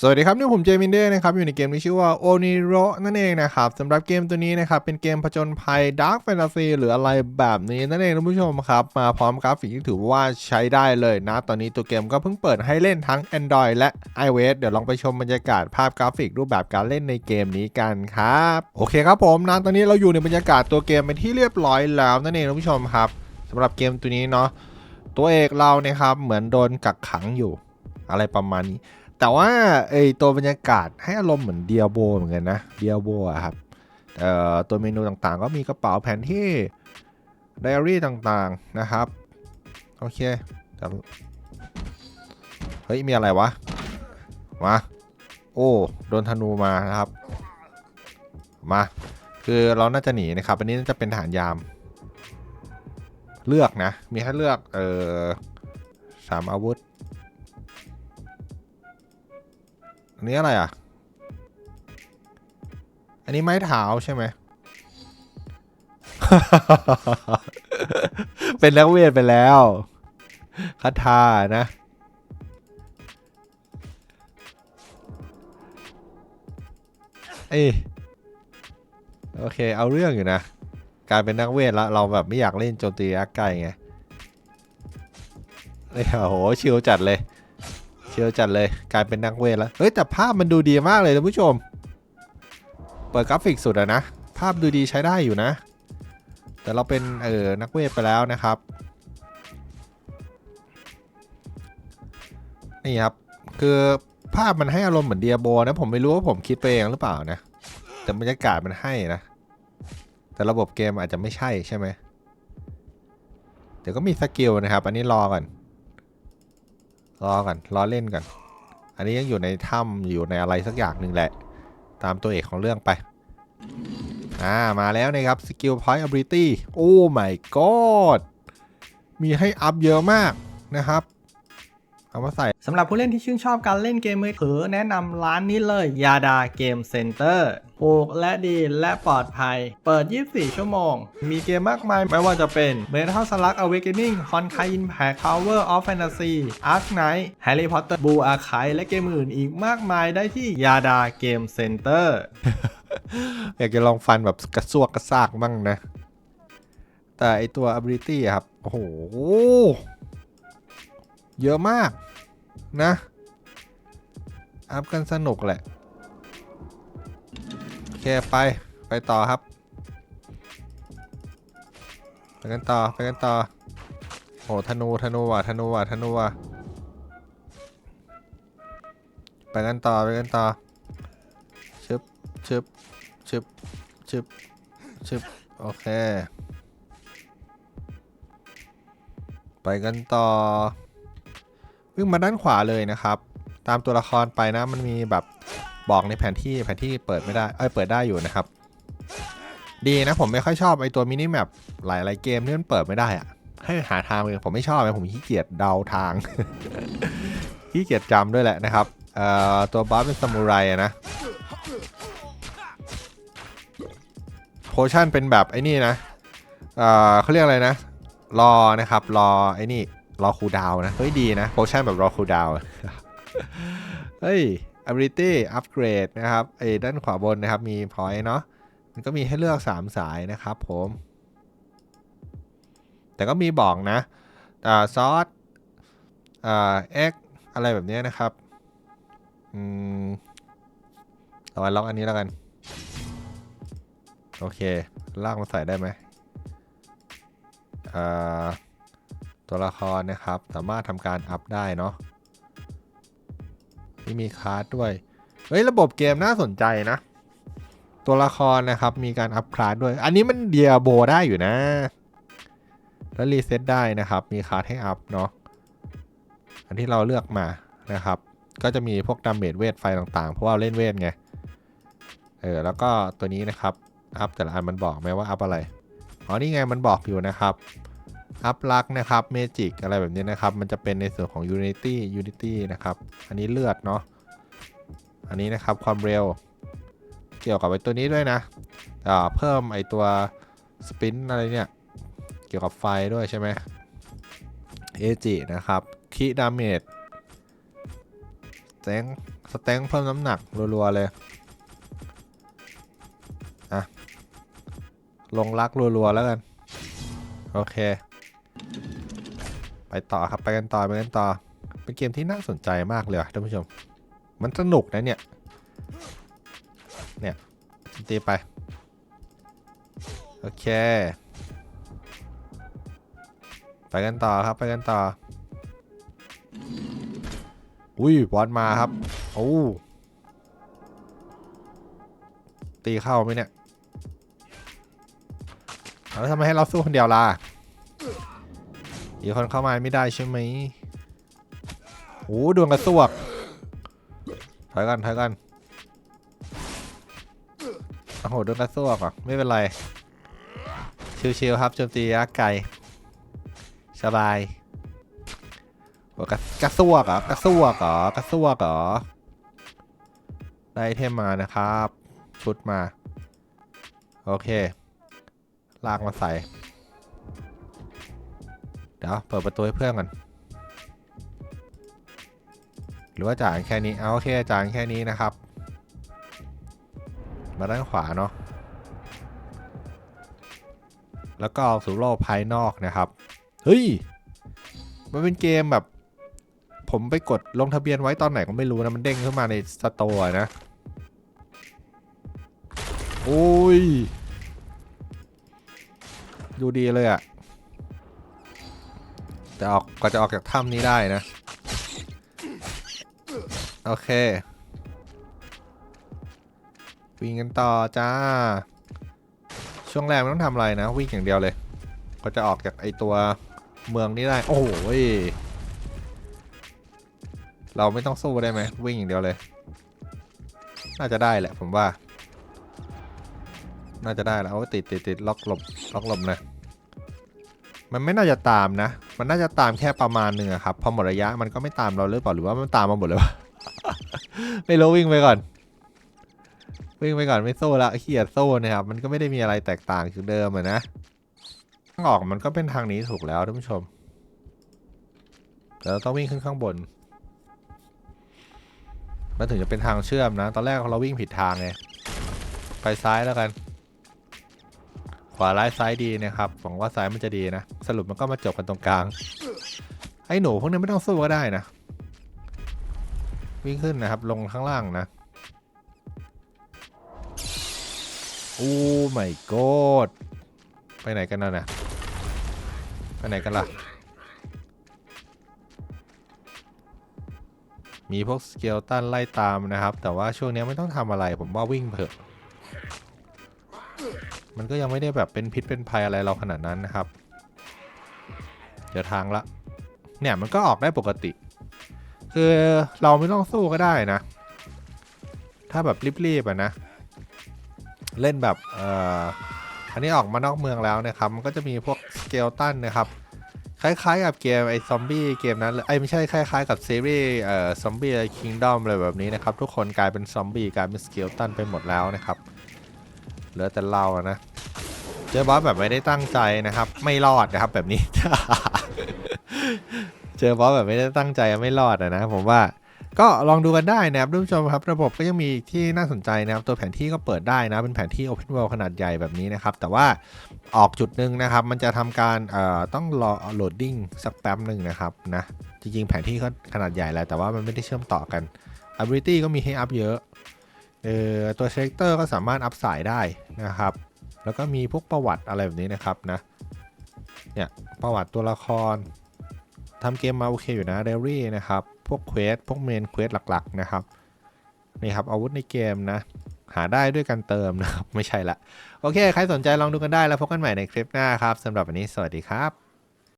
สวัสดีครับ นี่ผมเจมินเดย์นะครับ อยู่ในเกมที่ชื่อว่า o n i r o นั่นเองนะครับสำหรับเกมตัวนี้นะครับ เป็นเกมผจญภัย Dark Fantasy หรืออะไรแบบนี้นั่นเองท่านผู้ชมครับ มาพร้อมกราฟิกที่ถือว่าใช้ได้เลยนะ ตอนนี้ตัวเกมก็เพิ่งเปิดให้เล่นทั้ง Android และ iOS เดี๋ยวลองไปชมบรรยากาศภาพกราฟิกรูปแบบการเล่นในเกมนี้กันครับ โอเคครับผมนะตอนนี้เราอยู่ในบรรยากาศตัวเกมเป็นที่เรียบร้อยแล้วนั่นเองท่านผู้ชมครับสำหรับเกมตัวนี้เนาะตัวเอกเราเนี่ยครับเหมือนโดนกักขังอยู่ อะไรประมาณนี้ แต่ว่าไอตัวบรรยากาศให้อารมณ์เหมือนเดียโบเหมือนกันนะเดียโบอะครับตัวเมนูต่างๆ ก็มีกระเป๋าแผนที่ไดอารี่ต่างๆนะครับ โอเคเดี๋ยวเฮ้ย มีอะไรวะ มา โอ้ โดนธนูมานะครับ มา คือเราน่าจะหนีนะครับ อันนี้น่าจะเป็นทหารยาม เลือกนะ มีให้เลือก เออสามอาวุธ อันนี้อะไรอะ อันนี้ไม้เท้าใช่ไหม เป็นนักเวทไปแล้วคาถานะ เอ้ยโอเค เอาเรื่องอยู่นะการเป็นนักเวทแล้ว เราแบบไม่อยากเล่นโจมตีระยะไกลไงเอ้ยโอ้โห ชิลจัดเลย เชียวจัดเลยกลายเป็นนักเวทแล้วเฮ้ยแต่ภาพมันดูดีมากเลยท่านผู้ชม เปิดกราฟิกสุดอะนะ ภาพดูดีใช้ได้อยู่นะ แต่เราเป็นเออนักเวทไปแล้วนะครับนี่ครับคือภาพมันให้อารมณ์เหมือนเดียโบนะ ผมไม่รู้ว่าผมคิดไปเองหรือเปล่านะ แต่บรรยากาศมันให้นะ แต่ระบบเกมอาจจะไม่ใช่ใช่ไหมเดี๋ยวก็มีสกิลนะครับ อันนี้รอก่อน รอก่อนรอเล่นก่อน อันนี้ยังอยู่ในถ้ำอยู่ในอะไรสักอย่างหนึ่งแหละ ตามตัวเอกของเรื่องไป อ่า มาแล้วนะครับสกิลพอยต์ ability โอ้ my god มีให้อัพเยอะมากนะครับ เอามาใส่สำหรับผู้เล่นที่ชื่นชอบการเล่นเกมมือถือแนะนำร้านนี้เลยยาดาเกมเซ็นเตอร์ถูกและดีและปลอดภัย เปิด 24 ชั่วโมง มีเกมมากมาย ไม่ว่าจะเป็น Metal Slug Awakening Honkai Impact Power of Fantasy Ark Knight Harry Potter Blue Archive และเกมอื่นอีกมากมายได้ที่ยาดาเกมเซ็นเตอร์อยากจะลองฟันแบบกระซวกกระซากบ้างนะ แต่ไอตัว ability ครับ โอ้โห เยอะมาก นะ อัพกันสนุกแหละ โอเค ไป ไปต่อครับ ไปกันต่อ ไปกันต่อ โอ้ธนู ธนูว่ะ ธนูว่ะ ธนูว่ะ ไปกันต่อ ไปกันต่อ ชึบ ชึบ ชึบ ชึบ ชึบ โอเค ไปกันต่อ วิ่งมาด้านขวาเลยนะครับ ตามตัวละครไปนะมันมีแบบบอกในแผนที่แผนที่เปิดไม่ได้เอ้ยเปิดได้อยู่นะครับ ดีนะผมไม่ค่อยชอบไอตัวมินิแมปหลายๆเกมที่มันเปิดไม่ได้อะให้หาทางเลยผมไม่ชอบเลยผมขี้เกียจเดาทางขี้เกียจจำด้วยแหละนะครับเอ่อตัวบอสเป็นซามูไรนะโพชั่นเป็นแบบไอ้นี่นะเอ่อเขาเรียกอะไรนะ รอนะครับ รอไอ้นี่ รอคูดาวนะ เฮ้ยดีนะโพชั่นแบบรอคูดาวเฮ้ย ability upgrade นะครับไอ้ด้านขวาบนนะครับ มี point เนาะมันก็มีให้เลือก 3 สายนะครับผม แต่ก็มีบอกนะอ่าซอสอ่า x อะไรแบบนี้นะครับ อืมเอาไว้ล็อกอันนี้แล้วกัน โอเค ลากมาใส่ได้ไหมอ่า ตัวละครนะครับ สามารถทำการอัพได้เนาะนี่มีคาร์ดด้วย เฮ้ย ระบบเกมน่าสนใจนะ ตัวละครนะครับ มีการอัพคลาสด้วย อันนี้มันเดียโบได้อยู่นะ แล้วรีเซ็ตได้นะครับ มีคาร์ดให้อัพเนาะ อันที่เราเลือกมานะครับ ก็จะมีพวกดาเมจเวทไฟต่างๆ เพราะว่าเล่นเวทไง เออ แล้วก็ตัวนี้นะครับ อัพแต่ละอันมันบอกไหมว่าอัพอะไร อ๋อ นี่ไงมันบอกอยู่นะครับ อัพลักนะครับเมจิกอะไรแบบนี้นะครับ มันจะเป็นในส่วนของ Unity Unity นะครับ อันนี้เลือดเนาะอันนี้นะครับความเร็วเกี่ยวกับไอ้ตัวนี้ด้วยนะเพิ่มไอ้ตัวสปินอะไรเนี่ยเกี่ยวกับไฟด้วยใช่ไหมเอจินะครับคีดาเมจแสงสเต็งเพิ่มน้ำหนักรัวๆเลยอะลงรักรัวๆแล้วกัน โอเค ต่อครับไปกันต่อไปกันต่อ เป็นเกมที่น่าสนใจมากเลยท่านผู้ชม มันสนุกนะเนี่ย เนี่ยตีไป โอเค ไปกันต่อครับไปกันต่อ อุ้ยบอสมาครับ โอ้ตีเข้าไหมเนี่ยแล้วทำไมให้เราสู้คนเดียวล่ะ อีกคนเข้ามาไม่ได้ใช่ไหมโอ้ดวงกระซวกถอยกันถอยกันโอ้โหดวงกระซวกอะไม่เป็นไร ชิวๆครับโจมตียักษ์ไก่สบายโอ้กระกระซวกอะกระซวกเหรอกระซวกเหรอได้เทมมานะครับ ชุดมา โอเค ลากมาใส่ ดี๋ยวเปิดประตูให้เพื่อนก่อน หรือว่าจ่ายแค่นี้ เอาโอเคจ่ายแค่นี้นะครับ มาด้านขวาเนาะ แล้วก็ออกสู่โลกภายนอกนะครับ เฮ้ย มันเป็นเกมแบบ ผมไปกดลงทะเบียนไว้ตอนไหนก็ไม่รู้นะ มันเด้งขึ้นมาในสตอร์นะ โอ้ย ดูดีเลยอะ จะออกก็จะออกจากถ้ำนี้ได้นะ โอเค วิ่งกันต่อจ้า ช่วงแรกไม่ต้องทำอะไรนะ วิ่งอย่างเดียวเลย ก็จะออกจากไอตัวเมืองนี้ได้ โอ้โหเราไม่ต้องสู้ได้ไหมวิ่งอย่างเดียวเลย น่าจะได้แหละผมว่า น่าจะได้แล้วติดติดติดล็อกหลบล็อกหลบนะมันไม่น่าจะตามนะ มันน่าจะตามแค่ประมาณหนึ่งครับ พอหมดระยะมันก็ไม่ตามเราหรือเปล่าหรือว่ามันตามมาหมดเลยวะไม่รู้วิ่งไปก่อน วิ่งไปก่อนไม่โซ่ละเขียดโซ่นะครับ มันก็ไม่ได้มีอะไรแตกต่างจากเดิมอะนะทางออกมันก็เป็นทางนี้ถูกแล้วท่านผู้ชมแต่เราต้องวิ่งขึ้นข้างบน มันถึงจะเป็นทางเชื่อมนะ ตอนแรกเราวิ่งผิดทางไง ไปซ้ายแล้วกัน ขวาร้ายซ้ายดีนะครับหวังว่าซ้ายมันจะดีนะ สรุปมันก็มาจบกันตรงกลาง ไอ้หนูพวกนี้ไม่ต้องสู้ก็ได้นะ วิ่งขึ้นนะครับ ลงข้างล่างนะ โอ้ my god ไปไหนกันน่ะนะไปไหนกันล่ะ มีพวกสเกลตันไล่ตามนะครับ แต่ว่าช่วงนี้ไม่ต้องทำอะไรผมว่าวิ่งเถอะ มันก็ยังไม่ได้แบบเป็นพิษเป็นภัยอะไรเราขนาดนั้นนะครับ เดี๋ยวทางละ เนี่ยมันก็ออกได้ปกติ คือเราไม่ต้องสู้ก็ได้นะ ถ้าแบบรีบๆอะนะ เล่นแบบเอ่ออันนี้ออกมานอกเมืองแล้วนะครับ มันก็จะมีพวกสเกลตันนะครับคล้ายๆกับเกมไอ้ซอมบี้เกมนั้นเลยไอ้ไม่ใช่คล้ายๆกับซีรีส์เอ่อซอมบี้คิงดอมอะไรแบบนี้นะครับ ทุกคนกลายเป็นซอมบี้กลายเป็นสเกลตันไปหมดแล้วนะครับ เหลือแต่เราอะนะเจอบอสแบบไม่ได้ตั้งใจนะครับ ไม่รอดนะครับแบบนี้ เจอบอสแบบไม่ได้ตั้งใจไม่รอดอะนะผมว่าก็ลองดูกันได้นะครับท่านผู้ชมครับระบบก็ยังมีที่น่าสนใจนะครับ ตัวแผนที่ก็เปิดได้นะ เป็นแผนที่ Open World ขนาดใหญ่แบบนี้นะครับ แต่ว่าออกจุดหนึ่งนะครับ มันจะทำการต้องรอโหลดดิ้งสักแป๊บหนึ่งนะครับนะจริงๆ แผนที่ก็ขนาดใหญ่แล้วแต่ว่ามันไม่ได้เชื่อมต่อกัน Ability ก็มีให้อัพเยอะ เออตัว Selector ก็สามารถอัพสายได้นะครับ แล้วก็มีพวกประวัติอะไรแบบนี้นะครับนะ เนี่ยประวัติตัวละครทำเกมมาโอเคอยู่นะเดลี่นะครับ พวกเควสพวกเมนเควสหลักๆนะครับนี่ครับอาวุธในเกมนะ หาได้ด้วยการเติมนะครับ ไม่ใช่ละ โอเค ใครสนใจลองดูกันได้แล้วพบกันใหม่ในคลิปหน้าครับสำหรับวันนี้สวัสดีครับ